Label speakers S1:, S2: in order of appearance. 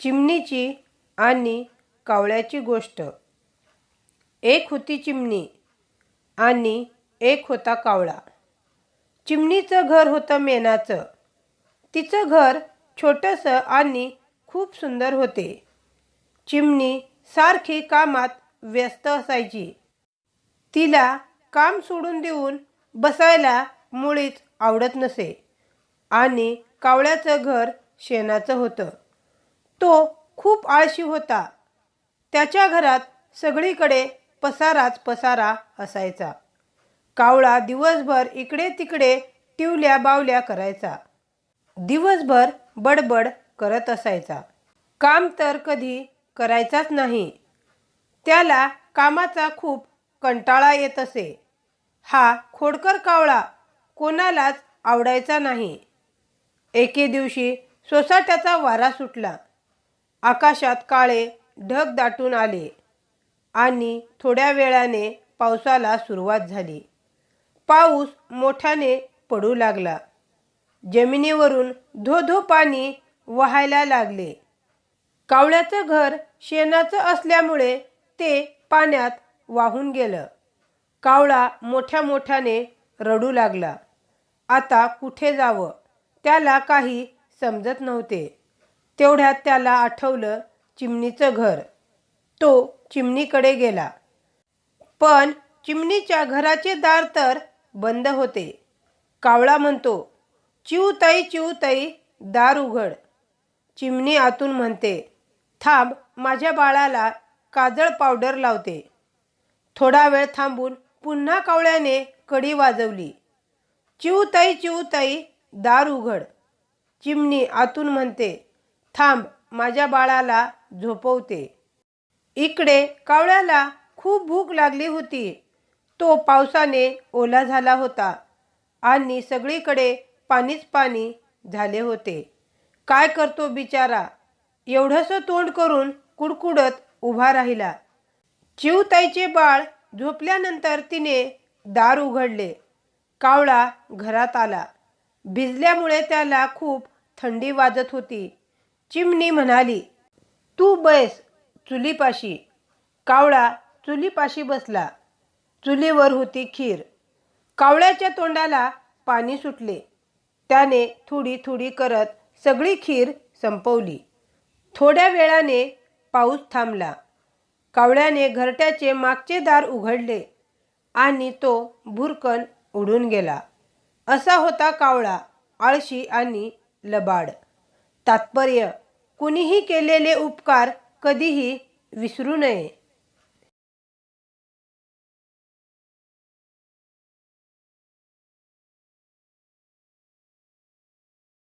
S1: चिमणीची आणि कावळ्याची गोष्ट. एक होती चिमणी आणि एक होता कावळा. चिमणीचं घर होतं मेणाचं तिचं घर छोटंसं आणि खूप सुंदर होते. चिमणी सारखी कामात व्यस्त असायची. तिला काम सोडून देऊन बसायला मुळीच आवडत नसे आणि कावळ्याचं घर शेणाचं होतं. तो खूप आळशी होता. त्याच्या घरात सगळीकडे पसाराच पसारा असायचा. कावळा दिवसभर इकडे तिकडे टिवल्या बावल्या करायचा. दिवसभर बडबड करत असायचा. काम तर कधी करायचाच नाही. त्याला कामाचा खूप कंटाळा येत असे. हा खोडकर कावळा कोणालाच आवडायचा नाही. एके दिवशी सोसाट्याचा वारा सुटला. आकाशात काळे ढग दाटून आले आणि थोड्या वेळाने पावसाला सुरुवात झाली. पाऊस मोठ्याने पडू लागला. जमिनीवरून धो धो पाणी वाहायला लागले. कावळ्याचं घर शेणाचं असल्यामुळे ते पाण्यात वाहून गेलं. कावळा मोठ्या मोठ्याने रडू लागला. आता कुठे जावं? त्याला काही समजत नव्हते. तेवढ्यात त्याला आठवलं चिमणीचं घर. तो चिमणीकडे गेला. पण चिमणीच्या घराचे दार तर बंद होते. कावळा म्हणतो चिवताई चिवताई दार उघड. चिमणी आतून म्हणते थांब माझ्या बाळाला काजळ पावडर लावते. थोडा वेळ थांबून पुन्हा कावळ्याने कडी वाजवली. चिवताई चिवताई दार उघड. चिमणी आतून म्हणते थांब माझ्या बाळाला झोपवते. इकडे कावळ्याला खूप भूक लागली होती. तो पावसाने ओला झाला होता आणि सगळीकडे पाणीच पाणी झाले होते. काय करतो बिचारा एवढंसं तोंड करून कुडकुडत उभा राहिला. चिवताईचे बाळ झोपल्यानंतर तिने दार उघडले. कावळा घरात आला. भिजल्यामुळे त्याला खूप थंडी वाजत होती. चिमणी म्हणाली तू बैस चुलीपाशी. कावळा चुलीपाशी बसला. चुलीवर होती खीर. कावळ्याच्या तोंडाला पाणी सुटले. त्याने थोडी थोडी करत सगळी खीर संपवली. थोड्या वेळाने पाऊस थांबला. कावळ्याने घरट्याचे मागचे दार उघडले आणि तो भुरकन उडून गेला. असा होता कावळा आळशी आणि लबाड. तात्पर्य कुणीही केलेले उपकार कधीही विसरू नये.